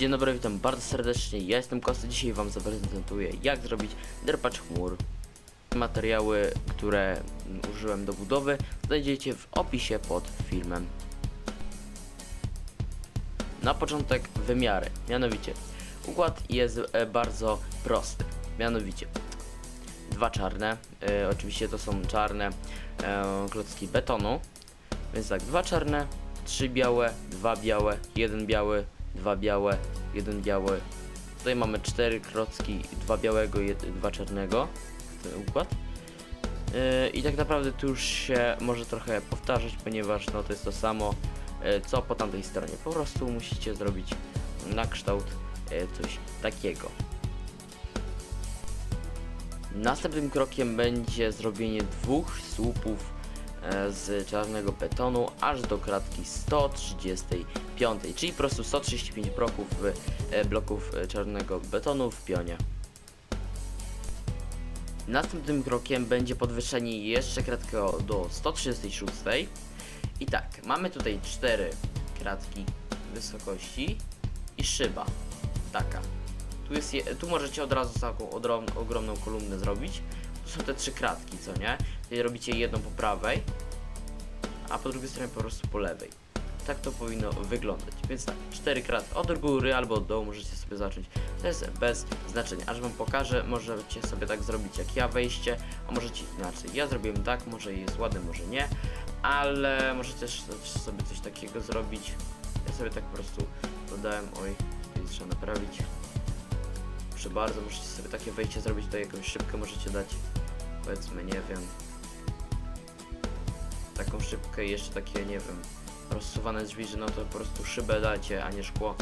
Dzień dobry, witam bardzo serdecznie. Ja jestem Kosty. Dzisiaj Wam zaprezentuję, jak zrobić derpacz chmur. Materiały, które użyłem do budowy, znajdziecie w opisie pod filmem. Na początek wymiary. Mianowicie, układ jest e, bardzo prosty. Mianowicie, dwa czarne, e, oczywiście to są czarne e, klocki betonu. Więc tak, dwa czarne, trzy białe, dwa białe, jeden biały, dwa białe, jeden biały. Tutaj mamy cztery klocki, dwa białego, jed, dwa czarnego. Ten układ. Yy, I tak naprawdę tu już się może trochę powtarzać, ponieważ no, to jest to samo yy, co po tamtej stronie. Po prostu musicie zrobić na kształt yy, coś takiego. Następnym krokiem będzie zrobienie dwóch słupów z czarnego betonu aż do kratki 135, czyli po prostu 135 bloków, e, bloków e, czarnego betonu w pionie. Następnym krokiem będzie podwyższenie jeszcze kratki do 136 i tak, mamy tutaj cztery kratki wysokości i szyba taka. Tu, jest je, tu możecie od razu taką ogromną kolumnę zrobić. Są te trzy kratki, co nie? Tutaj robicie jedną po prawej, a po drugiej stronie po prostu po lewej. Tak to powinno wyglądać. Więc tak, cztery kratki od góry albo od dołu możecie sobie zacząć. To jest bez znaczenia. Aż wam pokażę, możecie sobie tak zrobić jak ja wejście, a możecie inaczej. Ja zrobiłem tak, może jest ładne, może nie, ale możecie też sobie coś takiego zrobić. Ja sobie tak po prostu dodałem, oj, trzeba naprawić. Proszę bardzo, możecie sobie takie wejście zrobić, tutaj jakąś szybkę możecie dać, powiedzmy, nie wiem, taką szybkę i jeszcze takie, nie wiem, rozsuwane drzwi, że no to po prostu szybę dacie, a nie szkło.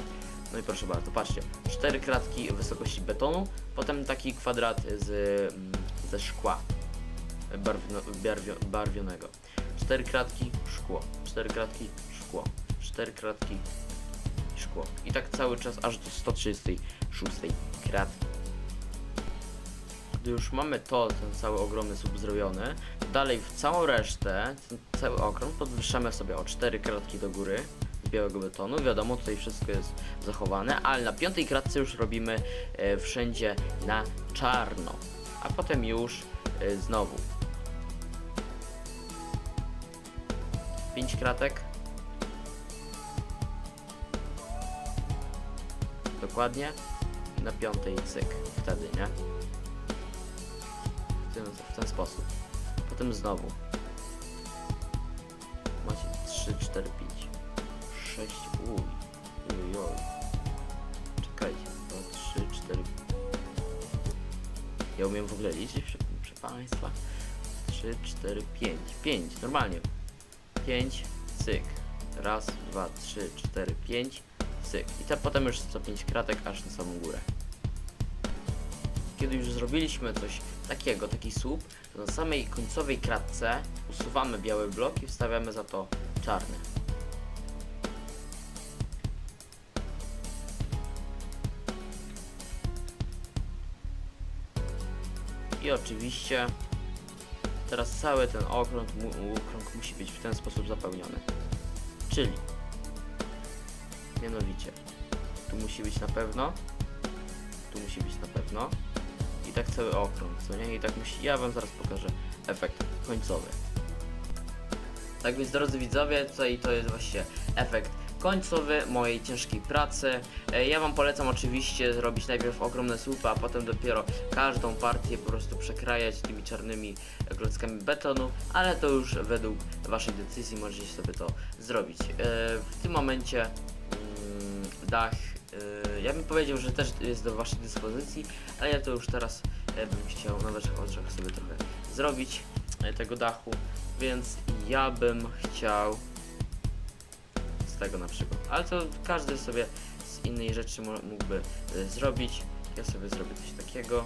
No i proszę bardzo, patrzcie, cztery kratki wysokości betonu, potem taki kwadrat z, mm, ze szkła barwno, barwio, barwionego. Cztery kratki, szkło, cztery kratki, szkło, cztery kratki, szkło. I tak cały czas aż do 136 kratki. Gdy już mamy to, ten cały ogromny słup zrobiony, dalej w całą resztę, ten cały okrąg podwyższamy sobie o 4 kratki do góry z białego betonu. Wiadomo, tutaj wszystko jest zachowane, ale na piątej kratce już robimy e, wszędzie na czarno, a potem już e, znowu 5 kratek. Dokładnie. Na piątej cyk. Wtedy, nie? Ten, w ten sposób. Potem znowu. Macie 3, 4, 5, 6. Uj. Uj, uj. Czekajcie. 2, 3, 4. Ja umiem w ogóle liczyć, proszę, proszę Państwa. 3, 4, 5. 5. Normalnie. 5, cyk. Raz, dwa, trzy, cztery, pięć, cyk. I te potem już co 5 kratek aż na samą górę. Kiedy już zrobiliśmy coś takiego, taki słup, to na samej końcowej kratce usuwamy biały blok i wstawiamy za to czarny. I oczywiście teraz cały ten okrąg, okrąg musi być w ten sposób zapełniony. Czyli mianowicie tu musi być na pewno, tu musi być na pewno i tak cały okrąg, co nie? I tak musi, ja wam zaraz pokażę efekt końcowy. Tak więc drodzy widzowie, tutaj to jest właśnie efekt końcowy mojej ciężkiej pracy. E, Ja wam polecam oczywiście zrobić najpierw ogromne słupy, a potem dopiero każdą partię po prostu przekrajać tymi czarnymi klockami betonu, ale to już według waszej decyzji możecie sobie to zrobić. E, W tym momencie mm, dach, e, ja bym powiedział, że też jest do waszej dyspozycji, ale ja to już teraz e, bym chciał na waszych oczach sobie trochę zrobić e, tego dachu, więc ja bym chciał z tego na przykład, ale to każdy sobie z innej rzeczy mógłby e, zrobić. Ja sobie zrobię coś takiego.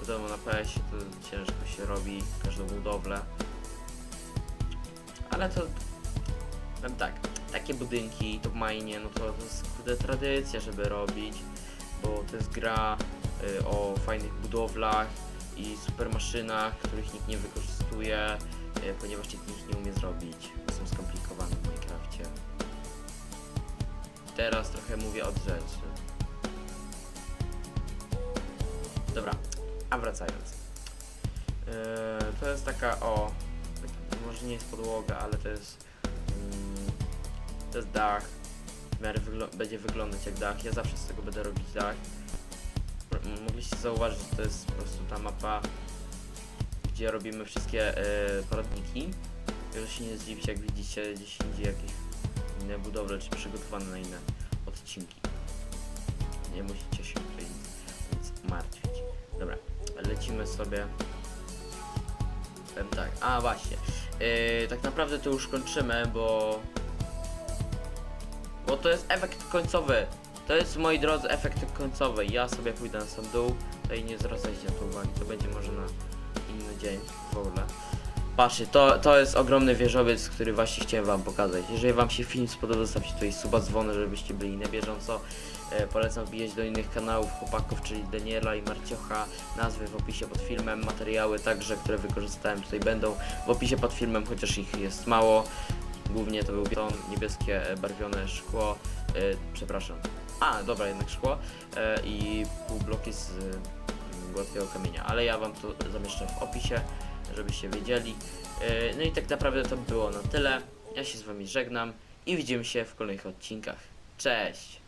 Wiadomo, na PS to ciężko się robi każdą budowlę. Ale to tak, takie budynki to mine, no to, to jest kurde tradycja, żeby robić, bo to jest gra y, o fajnych budowlach i super maszynach, których nikt nie wykorzystuje, y, ponieważ nikt ich nie umie zrobić. Są skomplikowane w Minecrafcie. teraz trochę mówię od rzeczy. Dobra, a wracając. Yy, to jest taka, o, może nie jest podłoga, ale to jest, to jest dach. W miarę wygl- będzie wyglądać jak dach. Ja zawsze z tego będę robić dach. M- Mogliście zauważyć, że to jest po prostu ta mapa, gdzie robimy wszystkie yy, poradniki. Proszę się nie zdziwić, jak widzicie gdzieś indziej jakieś inne budowle, czy przygotowane na inne odcinki. Nie musicie się tutaj nic martwić. Dobra, lecimy sobie. Tak, a właśnie. Yy, tak naprawdę to już kończymy, bo. Bo to jest efekt końcowy. To jest, moi drodzy, efekt końcowy. Ja sobie pójdę na sam dół. Tutaj nie zwracajcie na to uwagi. To będzie może na inny dzień w ogóle. Patrzcie, to, to jest ogromny wieżowiec, który właśnie chciałem wam pokazać. Jeżeli wam się film spodobał, zostawcie tutaj suba dzwony, żebyście byli na bieżąco. E, polecam wbijać do innych kanałów chłopaków, czyli Daniela i Marciocha. Nazwy w opisie pod filmem, materiały także, które wykorzystałem tutaj będą w opisie pod filmem, chociaż ich jest mało. Głównie to był beton, niebieskie e, barwione szkło, e, przepraszam. A, dobra, jednak szkło e, i półbloki z e, gładkiego kamienia, ale ja wam to zamieszczę w opisie, żebyście wiedzieli. E, no i tak naprawdę to było na tyle. Ja się z wami żegnam i widzimy się w kolejnych odcinkach. Cześć!